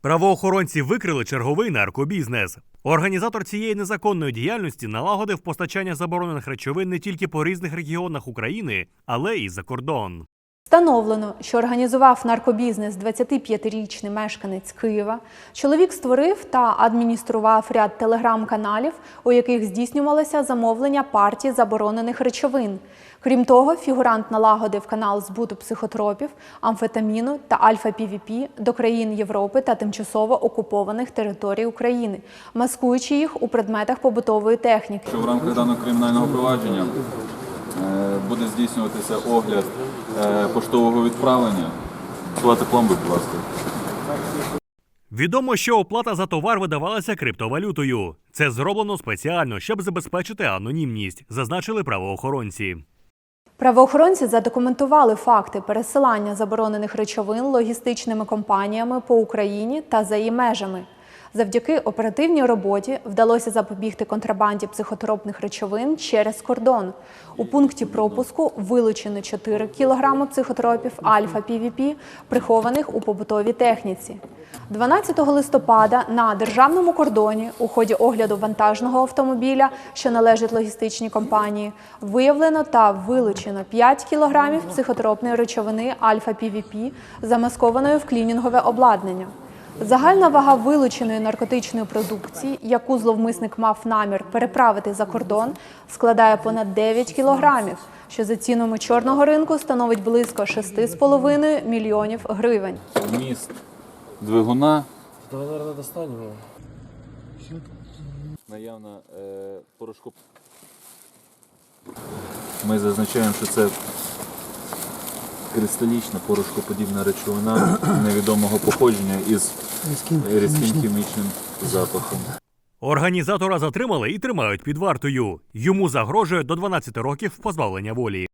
Правоохоронці викрили черговий наркобізнес. Організатор цієї незаконної діяльності налагодив постачання заборонених речовин не тільки по різних регіонах України, але й за кордон. Встановлено, що організував наркобізнес 25-річний мешканець Києва. Чоловік створив та адміністрував ряд телеграм-каналів, у яких здійснювалося замовлення партій заборонених речовин. Крім того, фігурант налагодив канал збуту психотропів, амфетаміну та альфа-півіпі до країн Європи та тимчасово окупованих територій України, маскуючи їх у предметах побутової техніки. в рамках даного кримінального провадження буде здійснюватися огляд е, поштового відправлення. Сувати пломби, будь ласка. Відомо, що оплата за товар видавалася криптовалютою. Це зроблено спеціально, щоб забезпечити анонімність, зазначили правоохоронці. Правоохоронці задокументували факти пересилання заборонених речовин логістичними компаніями по Україні та за її межами. Завдяки оперативній роботі вдалося запобігти контрабанді психотропних речовин через кордон. У пункті пропуску вилучено 4 кг психотропів альфа-півіпі, прихованих у побутовій техніці. 12 листопада на державному кордоні у ході огляду вантажного автомобіля, що належить логістичній компанії, виявлено та вилучено 5 кг психотропної речовини альфа-півіпі, замаскованої в клінінгове обладнання. Загальна вага вилученої наркотичної продукції, яку зловмисник мав намір переправити за кордон, складає понад 9 кілограмів, що за цінами чорного ринку становить близько 6,5 мільйонів гривень. Вміст двигуна, Давай, наверное, достанем его. наявна е, порошку. Ми зазначаємо, що це кристалічна порошкоподібна речовина невідомого походження із різким хімічним запахом. Організатора затримали і тримають під вартою. Йому загрожує до 12 років позбавлення волі.